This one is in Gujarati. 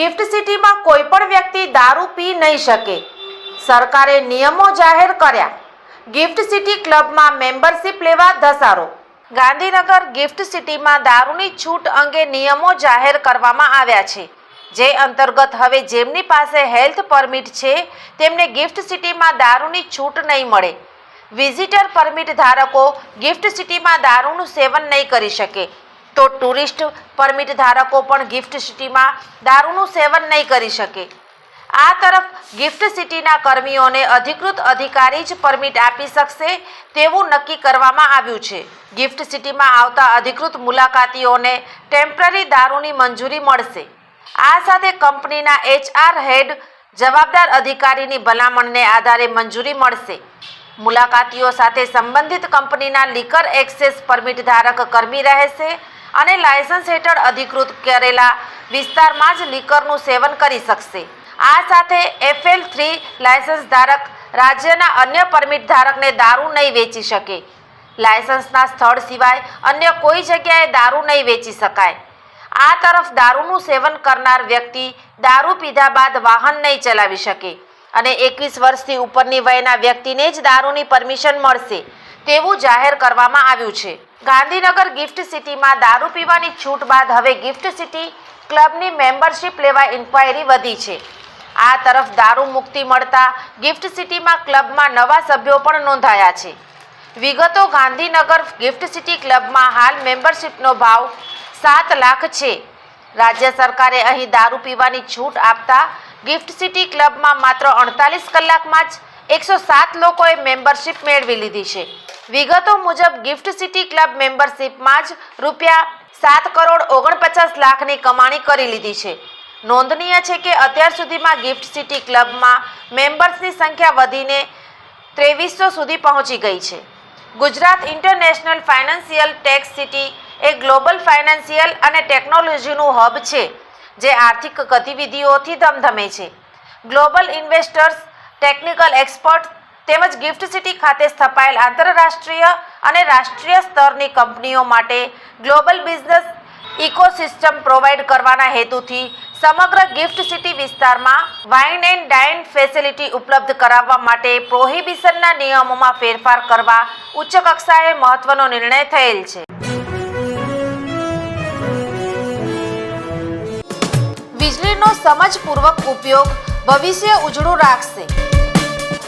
GIFT સિટીમાં કોઈ પણ વ્યક્તિ દારૂ પી નહીં શકે. સરકારે નિયમો જાહેર કર્યા. ગિફ્ટ સિટી ક્લબમાં મેમ્બરશિપ લેવા ધસારો. ગાંધીનગર ગિફ્ટ સિટીમાં દારૂની છૂટ અંગે નિયમો જાહેર કરવામાં આવ્યા છે. જે અંતર્ગત હવે જેમની પાસે હેલ્થ પરમિટ છે, તેમને ગિફ્ટ સિટીમાં દારૂની છૂટ નહીં મળે. વિઝિટર પરમિટ ધારકો ગિફ્ટ સિટીમાં દારૂનું સેવન નહીં કરી શકે. તો ટુરિસ્ટ પરમિટ ધારકો પણ ગિફ્ટ સિટીમાં દારૂનું સેવન નહીં કરી શકે. આ તરફ ગિફ્ટ સિટીના કર્મીઓને અધિકૃત અધિકારી જ પરમિટ આપી શકશે તેવું નક્કી કરવામાં આવ્યું છે. ગિફ્ટ સિટીમાં આવતા અધિકૃત મુલાકાતીઓને ટેમ્પરરી દારૂની મંજૂરી મળશે. આ સાથે કંપનીના એચઆર હેડ જવાબદાર અધિકારીની ભલામણને આધારે મંજૂરી મળશે. મુલાકાતીઓ સાથે સંબંધિત કંપનીના લીકર એક્સેસ પરમિટ ધારક કર્મી રહેશે. અને લાયસન્સ હેઠળ અધિકૃત કરેલા વિસ્તારમાં જ લીકરનું સેવન કરી શકશે. આ સાથે એફએલ થ્રી લાયસન્સ ધારક રાજ્યના અન્ય પરમિટ ધારકને દારૂ નહીં વેચી શકે. લાયસન્સના સ્થળ સિવાય અન્ય કોઈ જગ્યાએ દારૂ નહીં વેચી શકાય. આ તરફ દારૂનું સેવન કરનાર વ્યક્તિ દારૂ પીધા બાદ વાહન નહીં ચલાવી શકે અને એકવીસ વર્ષથી ઉપરની વયના વ્યક્તિને જ દારૂની પરમિશન મળશે. તેવું જાહેર કરવામાં આવ્યું છે. ગાંધીનગર ગિફ્ટ સિટીમાં દારૂ પીવાની છૂટ બાદ હવે ગિફ્ટ સિટી ક્લબની મેમ્બરશિપ લેવા ઇન્ક્વાયરી વધી છે. આ તરફ દારૂ મુક્તિ મળતા ગિફ્ટ સિટીમાં ક્લબમાં નવા સભ્યો પણ નોંધાયા છે. વિગતો ગાંધીનગર ગિફ્ટ સિટી ક્લબમાં હાલ મેમ્બરશિપનો ભાવ સાત લાખ છે. રાજ્ય સરકારે અહીં દારૂ પીવાની છૂટ આપતા ગિફ્ટ સિટી ક્લબમાં માત્ર અડતાલીસ કલાકમાં જ એકસો સાત લોકોએ મેમ્બરશિપ મેળવી લીધી છે. વિગતો મુજબ ગિફ્ટ સિટી ક્લબ મેમ્બરશિપમાં જ રૂપિયા સાત કરોડ ઓગણપચાસ લાખની કમાણી કરી લીધી છે. નોંધનીય છે કે અત્યાર સુધીમાં ગિફ્ટ સિટી ક્લબમાં મેમ્બર્સની સંખ્યા વધીને ત્રેવીસો સુધી પહોંચી ગઈ છે. Gujarat international financial tech city એ ગ્લોબલ ફાઇનાન્સિયલ અને ટેકનોલોજીનું હબ છે, જે આર્થિક ગતિવિધિઓથી ધમધમે છે. ગ્લોબલ ઇન્વેસ્ટર્સ ટેકનિકલ એક્સપર્ટ તેમજ ગિફ્ટ સિટી ખાતે સ્થપાયેલ આંતરરાષ્ટ્રીય અને રાષ્ટ્રીય સ્તરની કંપનીઓ માટે ગ્લોબલ બિઝનેસ ઇકોસિસ્ટમ પ્રોવાઈડ કરવાના હેતુથી સમગ્ર ગિફ્ટ સિટી વિસ્તારમાં વાઇન એન્ડ ડાઇન ફેસિલિટી ઉપલબ્ધ કરાવવા માટે પ્રોહિબિશનના નિયમોમાં ફેરફાર કરવા ઉચ્ચ કક્ષાએ મહત્વનો નિર્ણય થયેલ છે. વીજળીનો સમજપૂર્વક ઉપયોગ ભવિષ્ય ઉજળું રાખશે.